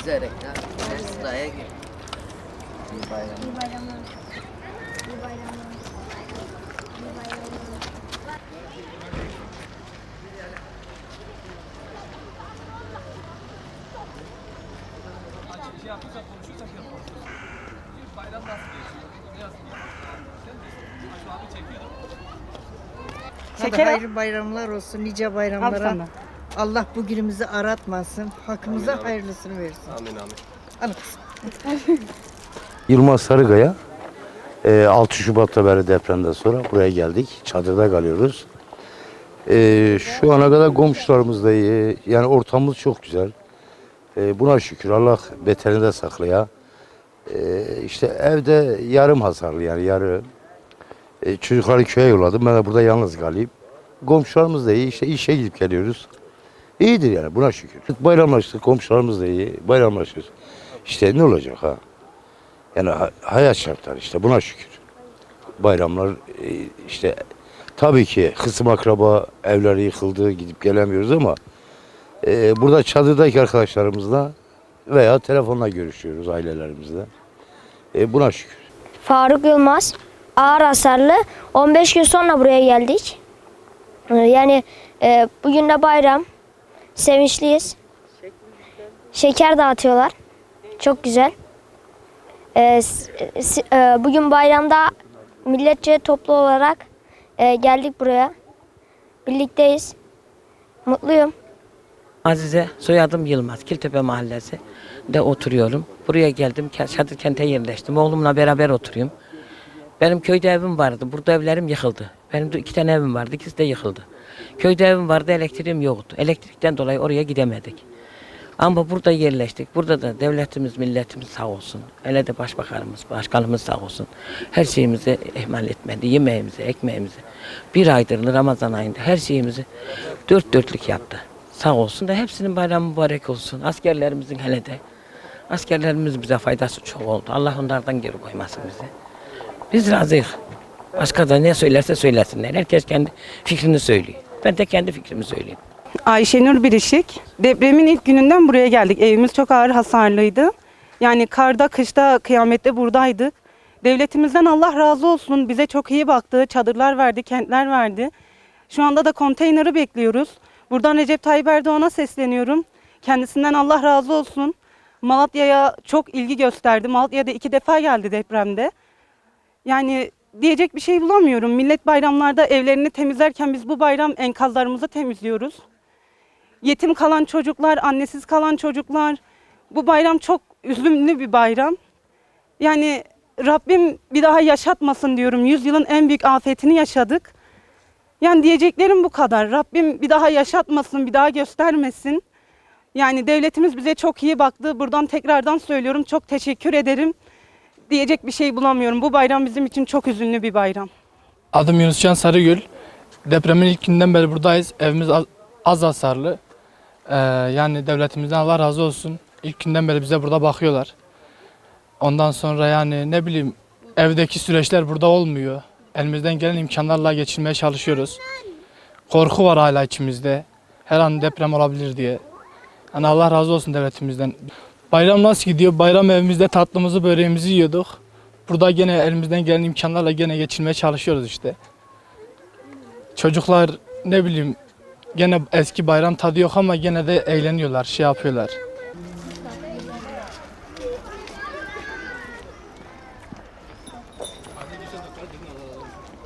üzerek ha. Sen sıraya gir. İyi bayramlar. İyi bayramlar. İyi bayramlar. İyi bayramlar. şey yapıyorsak konuşuyorsak yapalım. Bayram nasıl geçiyor? Ne yazık ki? Sen de şu an bir. Hadi al. hayırlı bayramlar olsun, nice Al bayramlara. sana. Allah bu günümüzü aratmasın, hakkımıza hayırlısını versin. Amin amin. Alın kızım. Yılmaz Sarıkaya. Ee, 6 Şubat'ta beri depremden sonra buraya geldik. Çadırda kalıyoruz. Ee, şu ana kadar komşularımız da iyi. Yani ortamımız çok güzel. Ee, buna şükür Allah beterini de saklaya. İşte evde yarım hasarlı yani yarı. Çocukları köye yolladım. Ben de burada yalnız kalayım. Komşularımız da iyi. İşte işe gidip geliyoruz. İyidir yani buna şükür. Bayramlaştık. Komşularımız da iyi. Bayramlaşıyoruz. İşte ne olacak ha? Yani ha- hayat şartları işte buna şükür. Bayramlar e, işte tabii ki kısım akraba evleri yıkıldı gidip gelemiyoruz ama e, burada çadırdaki arkadaşlarımızla veya telefonla görüşüyoruz ailelerimizle. E, buna şükür. Faruk Yılmaz. Ağır hasarlı. 15 gün sonra buraya geldik. Ee, Yani e, bugün de bayram. Sevinçliyiz. Şeker dağıtıyorlar. Çok güzel. Ee, e, bugün bayramda milletçe toplu olarak e, geldik buraya. Birlikteyiz. Mutluyum. Azize, soyadım Yılmaz. Kiltepe Mahallesi de oturuyorum. Buraya geldim, Çadır kente yerleştim. Oğlumla beraber oturuyorum. Benim köyde evim vardı. Burada evlerim yıkıldı. Benim de iki tane evim vardı. ikisi de yıkıldı. Köyde evim vardı, elektriğim yoktu. Elektrikten dolayı oraya gidemedik. Ama burada yerleştik. Burada da devletimiz, milletimiz sağ olsun. Hele de başbakanımız, başkanımız sağ olsun. Her şeyimizi ihmal etmedi. Yemeğimizi, ekmeğimizi. Bir aydır Ramazan ayında her şeyimizi dört dörtlük yaptı. Sağ olsun da hepsinin bayramı mübarek olsun. Askerlerimizin hele de. Askerlerimiz bize faydası çok oldu. Allah onlardan geri koymasın bizi. Biz razıyız. Başka da ne söylerse söylesinler. Herkes kendi fikrini söylüyor. Ben de kendi fikrimi söyleyeyim. Ayşenur Birişik. Depremin ilk gününden buraya geldik. Evimiz çok ağır hasarlıydı. Yani karda, kışta, kıyamette buradaydık. Devletimizden Allah razı olsun. Bize çok iyi baktı. Çadırlar verdi, kentler verdi. Şu anda da konteyneri bekliyoruz. Buradan Recep Tayyip Erdoğan'a sesleniyorum. Kendisinden Allah razı olsun. Malatya'ya çok ilgi gösterdi. Malatya'da iki defa geldi depremde. Yani diyecek bir şey bulamıyorum. Millet bayramlarda evlerini temizlerken biz bu bayram enkazlarımızı temizliyoruz. Yetim kalan çocuklar, annesiz kalan çocuklar. Bu bayram çok üzümlü bir bayram. Yani Rabbim bir daha yaşatmasın diyorum. Yüzyılın en büyük afetini yaşadık. Yani diyeceklerim bu kadar. Rabbim bir daha yaşatmasın, bir daha göstermesin. Yani devletimiz bize çok iyi baktı. Buradan tekrardan söylüyorum. Çok teşekkür ederim. Diyecek bir şey bulamıyorum. Bu bayram bizim için çok üzünlü bir bayram. Adım Yunuscan Sarıgül. Depremin ilk günden beri buradayız. Evimiz az, az hasarlı. Ee, yani devletimizden Allah razı olsun. İlk günden beri bize burada bakıyorlar. Ondan sonra yani ne bileyim evdeki süreçler burada olmuyor. Elimizden gelen imkanlarla geçirmeye çalışıyoruz. Korku var hala içimizde. Her an deprem olabilir diye. Yani Allah razı olsun devletimizden. Bayram nasıl gidiyor? Bayram evimizde tatlımızı, böreğimizi yiyorduk. Burada gene elimizden gelen imkanlarla gene geçirmeye çalışıyoruz işte. Çocuklar ne bileyim gene eski bayram tadı yok ama gene de eğleniyorlar, şey yapıyorlar.